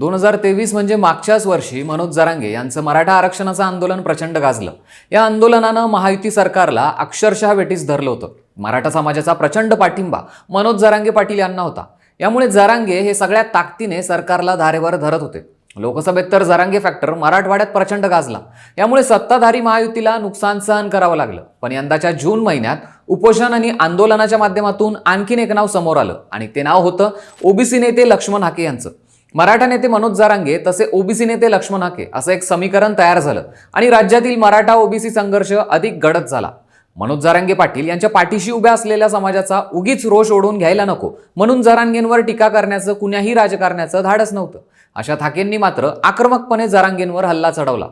दोन हजार तेवीस म्हणजे मागच्याच वर्षी मनोज जरांगे यांचं मराठा आरक्षणाचं आंदोलन प्रचंड गाजलं. या आंदोलनानं महायुती सरकारला अक्षरशः वेटीस धरलं होतं. मराठा समाजाचा प्रचंड पाठिंबा मनोज जरांगे पाटील यांना होता. यामुळे जरांगे हे सगळ्या ताकदीने सरकारला धारेवर धरत होते. लोकसभेत तर जरांगे फॅक्टर मराठवाड्यात प्रचंड गाजला. यामुळे सत्ताधारी महायुतीला नुकसान सहन करावं लागलं. पण यंदाच्या जून महिन्यात उपोषण आणि आंदोलनाच्या माध्यमातून आणखीन एक नाव समोर आलं. आणि ते नाव होतं ओबीसी नेते लक्ष्मण हाके यांचं. मराठा नेते मनोज जारांगे तसे ओबीसी नेते लक्ष्मण हाके असं एक समीकरण तयार झालं. आणि राज्यातील मराठा ओबीसी संघर्ष अधिक गडद झाला. मनोज जारांगे पाटील यांच्या पाठीशी उभ्या असलेल्या समाजाचा उगीच रोष ओढून घ्यायला नको. म्हणून जरांगेंवर टीका करण्याचं कुण्याही राजकारण्याचं धाडस नव्हतं. अशा थाकेंनी मात्र आक्रमकपणे जरांगेंवर हल्ला चढवला.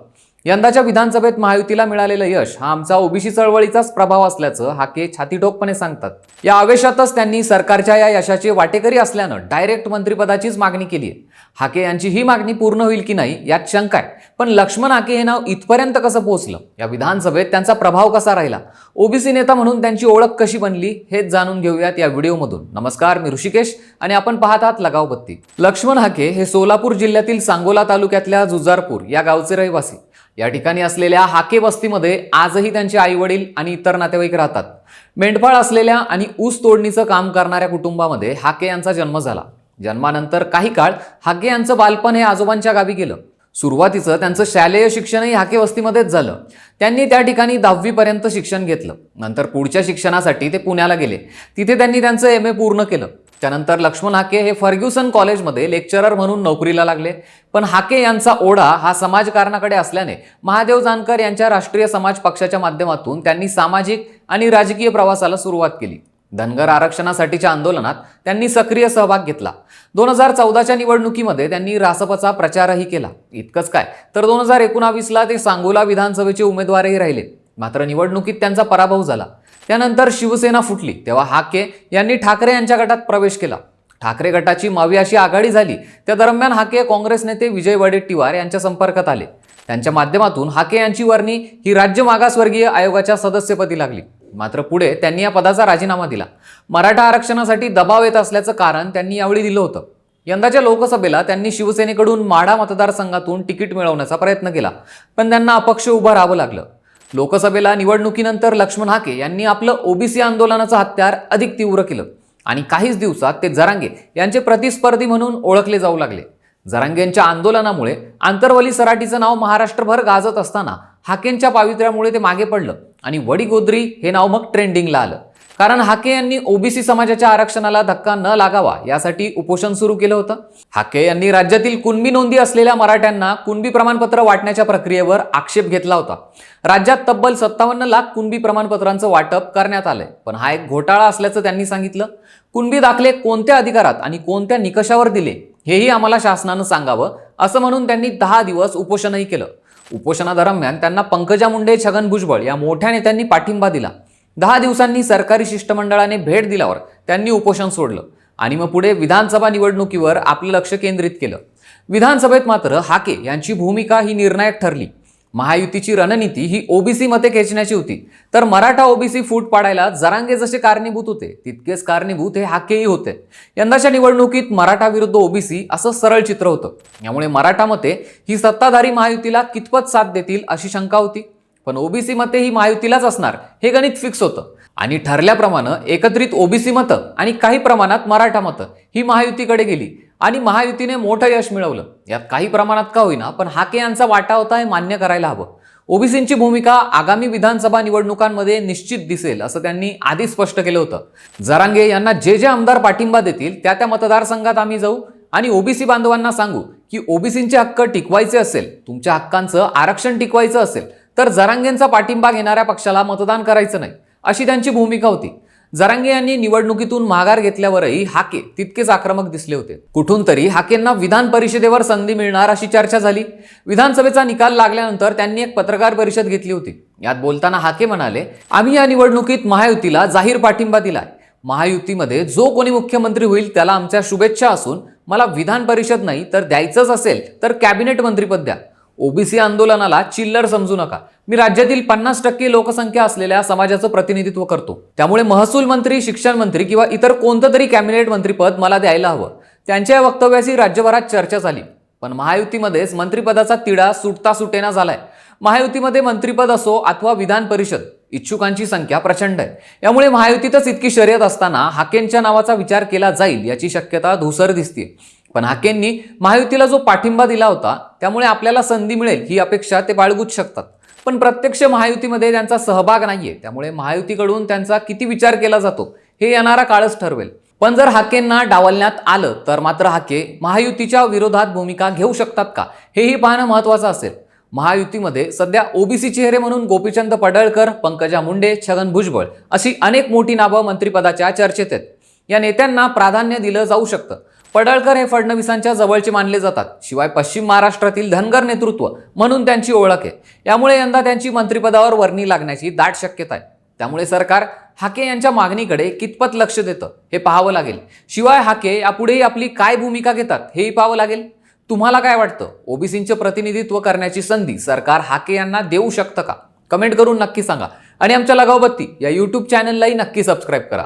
यंदाच्या विधानसभेत महायुतीला मिळालेलं यश हा आमचा ओबीसी चळवळीचाच प्रभाव असल्याचं हाके छातीटोकपणे सांगतात. या आवेशातच त्यांनी सरकारच्या या यशाचे वाटेकरी असल्यानं डायरेक्ट मंत्रिपदाचीच मागणी केली आहे हाके यांची ही मागणी पूर्ण होईल की नाही यात शंका आहे. पण लक्ष्मण हाके हे नाव इथपर्यंत कसं पोहोचलं? या विधानसभेत त्यांचा प्रभाव कसा राहिला? ओबीसी नेता म्हणून त्यांची ओळख कशी बनली? हेच जाणून घेऊयात या व्हिडिओमधून. नमस्कार मी ऋषिकेश आणि आपण पाहत आहात लगाव बत्ती लक्ष्मण हाके हे सोलापूर जिल्ह्यातील सांगोला तालुक्यातल्या जुजारपूर या गावचे रहिवासी. या ठिकाणी असलेल्या हाके वस्तीमध्ये आजही त्यांचे आई वडील आणि इतर नातेवाईक राहतात. मेंढपाळ असलेल्या आणि ऊस तोडणीचं काम करणाऱ्या कुटुंबामध्ये हाके यांचा जन्म झाला. जन्मानंतर काही काळ हाके यांचं बालपण हे आजोबांच्या गावी गेलं. सुरुवातीचं त्यांचं शालेय शिक्षणही हाके वस्तीमध्येच झालं. त्यांनी त्या ठिकाणी दहावीपर्यंत शिक्षण घेतलं. नंतर पुढच्या शिक्षणासाठी ते पुण्याला गेले. तिथे त्यांनी त्यांचं एम ए पूर्ण केलं. त्यानंतर लक्ष्मण हाके हे फर्ग्युसन कॉलेजमध्ये लेक्चरर म्हणून नोकरीला लागले. पण हाके यांचा ओढा हा समाजकारणाकडे असल्याने महादेव जानकर यांच्या राष्ट्रीय समाज पक्षाच्या माध्यमातून त्यांनी सामाजिक आणि राजकीय प्रवासाला सुरुवात केली. धनगर आरक्षणासाठीच्या आंदोलनात त्यांनी सक्रिय सहभाग घेतला. दोन हजार चौदाच्या निवडणुकीमध्ये त्यांनी रासपचा प्रचारही केला. इतकंच काय तर दोन हजार एकोणावीसला ते सांगोला विधानसभेचे उमेदवारही राहिले. मात्र निवडणुकीत त्यांचा पराभव झाला. त्यानंतर शिवसेना फुटली. तेव्हा हाके यांनी ठाकरे यांच्या गटात प्रवेश केला. ठाकरे गटाची मावी अशी आघाडी झाली. त्या दरम्यान हाके काँग्रेस नेते विजय वडेट्टीवार यांच्या संपर्कात आले. त्यांच्या माध्यमातून हाके यांची वर्णी ही राज्य मागासवर्गीय आयोगाच्या सदस्यपदी लागली. मात्र पुढे त्यांनी या पदाचा राजीनामा दिला. मराठा आरक्षणासाठी दबाव येत असल्याचं कारण त्यांनी यावेळी दिलं होतं. यंदाच्या लोकसभेला त्यांनी शिवसेनेकडून माढा मतदारसंघातून तिकीट मिळवण्याचा प्रयत्न केला. पण त्यांना अपक्ष उभं राहावं लागलं. लोकसभेला निवडणुकीनंतर लक्ष्मण हाके यांनी आपलं ओबीसी आंदोलनाचं हत्यार अधिक तीव्र केलं. आणि काहीच दिवसात ते जरांगे यांचे प्रतिस्पर्धी म्हणून ओळखले जाऊ लागले. जरांगेंच्या आंदोलनामुळे आंतरवली सराटीचं नाव महाराष्ट्रभर गाजत असताना हाकेंच्या पावित्र्यामुळे ते मागे पडलं आणि वडीगोद्री हे नाव मग ट्रेंडिंगला आलं. कारण हाके यांनी ओबीसी समाजाच्या आरक्षणाला धक्का न लागावा यासाठी उपोषण सुरू केलं होतं. हाके यांनी राज्यातील कुणबी नोंदी असलेल्या मराठ्यांना कुणबी प्रमाणपत्र वाटण्याच्या प्रक्रियेवर आक्षेप घेतला होता. राज्यात तब्बल सत्तावन्न लाख कुणबी प्रमाणपत्रांचं वाटप करण्यात आलंय. पण हा एक घोटाळा असल्याचं त्यांनी सांगितलं. कुणबी दाखले कोणत्या अधिकारात आणि कोणत्या निकषावर दिले हेही आम्हाला शासनानं सांगावं असं म्हणून त्यांनी दहा दिवस उपोषणही केलं. उपोषणादरम्यान त्यांना पंकजा मुंडे छगन भुजबळ या मोठ्या नेत्यांनी पाठिंबा दिला. दहा दिवसांनी सरकारी शिष्टमंडळाने भेट दिल्यावर त्यांनी उपोषण सोडलं. आणि मग पुढे विधानसभा निवडणुकीवर आपलं लक्ष केंद्रित केलं. विधानसभेत मात्र हाके यांची भूमिका ही निर्णायक ठरली. महायुतीची रणनीती ही ओबीसी मते खेचण्याची होती. तर मराठा ओबीसी फूट पाडायला जरांगे जसे कारणीभूत होते तितकेच कारणीभूत हे हाकेही होते. यंदाच्या निवडणुकीत मराठा विरुद्ध ओबीसी असं सरळ चित्र होतं. यामुळे मराठा मते ही सत्ताधारी महायुतीला कितपत साथ देतील अशी शंका होती. पण ओबीसी मते ही महायुतीलाच असणार हे गणित फिक्स होतं. आणि ठरल्याप्रमाणे एकत्रित ओबीसी मतं आणि काही प्रमाणात मराठा मतं ही महायुतीकडे गेली. आणि महायुतीने मोठं यश मिळवलं. यात काही प्रमाणात का होईना पण हाके यांचा वाटा होता हे मान्य करायला हवं. ओबीसींची भूमिका आगामी विधानसभा निवडणुकांमध्ये निश्चित दिसेल असं त्यांनी आधीच स्पष्ट केलं होतं. जरांगे यांना जे जे आमदार पाठिंबा देतील त्या त्या मतदारसंघात आम्ही जाऊ. आणि ओबीसी बांधवांना सांगू की ओबीसींचे हक्क टिकवायचे असेल तुमच्या हक्कांचं आरक्षण टिकवायचं असेल तर जरांगेंचा पाठिंबा घेणाऱ्या पक्षाला मतदान करायचं नाही अशी त्यांची भूमिका होती. जरांगे यांनी निवडणुकीतून माघार घेतल्यावरही हाके तितकेच आक्रमक दिसले होते. कुठून तरी हाकेंना विधान परिषदेवर संधी मिळणार अशी चर्चा झाली. विधानसभेचा निकाल लागल्यानंतर त्यांनी एक पत्रकार परिषद घेतली होती. यात बोलताना हाके म्हणाले आम्ही या निवडणुकीत महायुतीला जाहीर पाठिंबा दिलाय. महायुतीमध्ये जो कोणी मुख्यमंत्री होईल त्याला आमच्या शुभेच्छा असून मला विधान परिषद नाही तर द्यायचंच असेल तर कॅबिनेट मंत्रीपद द्या. ओबीसी आंदोलनाला चिल्लर समजू नका. मी राज्यातील पन्नास टक्के लोकसंख्या असलेल्या समाजाचं प्रतिनिधित्व करतो. त्यामुळे महसूल मंत्री शिक्षण मंत्री किंवा इतर कोणतं तरी कॅबिनेट मंत्रीपद मला द्यायला हवं. त्यांच्या या वक्तव्याची राज्यभरात चर्चा झाली. पण महायुतीमध्येच मंत्रिपदाचा तिढा सुटता सुटेना झालाय. महायुतीमध्ये मंत्रिपद असो अथवा विधान परिषद इच्छुकांची संख्या प्रचंड आहे. यामुळे महायुतीतच इतकी शर्यत असताना हाकेंच्या नावाचा विचार केला जाईल याची शक्यता धुसर दिसते पण हाकेंनी महायुतीला जो पाठिंबा दिला होता त्यामुळे आपल्याला संधी मिळेल ही अपेक्षा ते बाळगूच शकतात. पण प्रत्यक्ष महायुतीमध्ये त्यांचा सहभाग नाहीये त्यामुळे महायुतीकडून त्यांचा किती विचार केला जातो हे येणारा काळच ठरवेल. पण जर हाकेंना डावलण्यात आलं तर मात्र हाके महायुतीच्या विरोधात भूमिका घेऊ शकतात का हेही पाहणं महत्वाचं असेल. महायुतीमध्ये सध्या ओबीसी चेहरे म्हणून गोपीचंद पडळकर पंकजा मुंडे छगन भुजबळ अशी अनेक मोठी नावं मंत्रिपदाच्या चर्चेत आहेत. या नेत्यांना प्राधान्य दिलं जाऊ शकतं. पडळकर हे फडणवीसांच्या जवळचे मानले जातात. शिवाय पश्चिम महाराष्ट्रातील धनगर नेतृत्व म्हणून त्यांची ओळख आहे. यामुळे यंदा त्यांची मंत्रिपदावर वर्णी लागण्याची दाट शक्यता आहे. त्यामुळे सरकार हाके यांच्या मागणीकडे कितपत लक्ष देतं हे पाहावं लागेल. शिवाय हाके यापुढेही आपली काय भूमिका घेतात हेही पाहावं लागेल. तुम्हाला काय वाटतं? ओबीसींचे प्रतिनिधित्व करण्याची संधी सरकार हाके यांना देऊ शकतं का? कमेंट करून नक्की सांगा. आणि आमच्या लगावबत्ती या यूट्यूब चॅनललाही नक्की सबस्क्राईब करा.